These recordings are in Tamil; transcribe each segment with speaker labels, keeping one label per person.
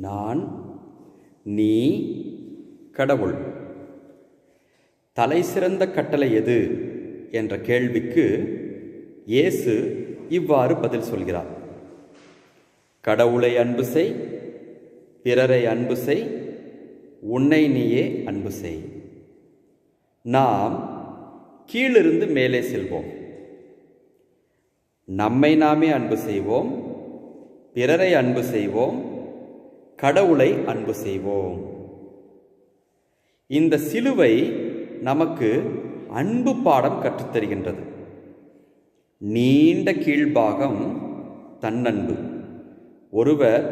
Speaker 1: நான் நீ கடவுள். தலை சிறந்த கட்டளை எது? என்ற கேள்விக்கு இயேசு இவ்வாறு பதில் சொல்கிறார். கடவுளை அன்பு செய் பிறரை அன்பு செய் உன்னை நீயே அன்பு செய். நாம் கீழிருந்து மேலே செல்வோம். நம்மை நாமே அன்பு செய்வோம் பிறரை அன்பு செய்வோம் கடவுளை அன்பு செய்வோம். இந்த சிலுவை நமக்கு அன்பு பாடம் கற்றுத்தருகின்றது. நீண்ட கீழ்பாகம் தன்னன்பு. ஒருவர்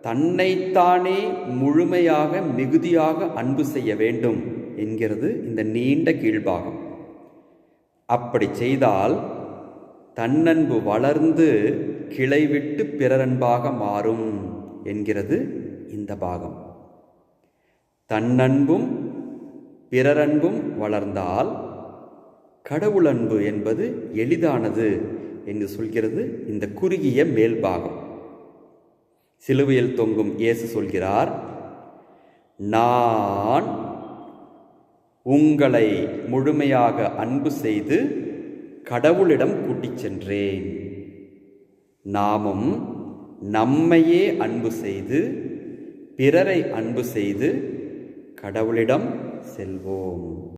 Speaker 1: தன்னைத்தானே முழுமையாக மிகுதியாக அன்பு செய்ய வேண்டும் என்கிறது இந்த நீண்ட கீழ்பாகம். அப்படி செய்தால் தன்னன்பு வளர்ந்து கிளைவிட்டு பிறரன்பாக மாறும் என்கிறது இந்த பாகம். தன்னன்பும் பிறரன்பும் வளர்ந்தால் கடவுளன்பு என்பது எளிதானது என்று சொல்கிறது இந்த குறுகிய மேல்பாகம் சிலுவையில் தொங்கும் இயேசு சொல்கிறார் நான் உங்களை முழுமையாக அன்பு செய்து கடவுளிடம் கூட்டிச் சென்றேன். நாமும் நம்மையே அன்பு செய்து பிறரை அன்பு செய்து கடவுளிடம் செல்வோம்.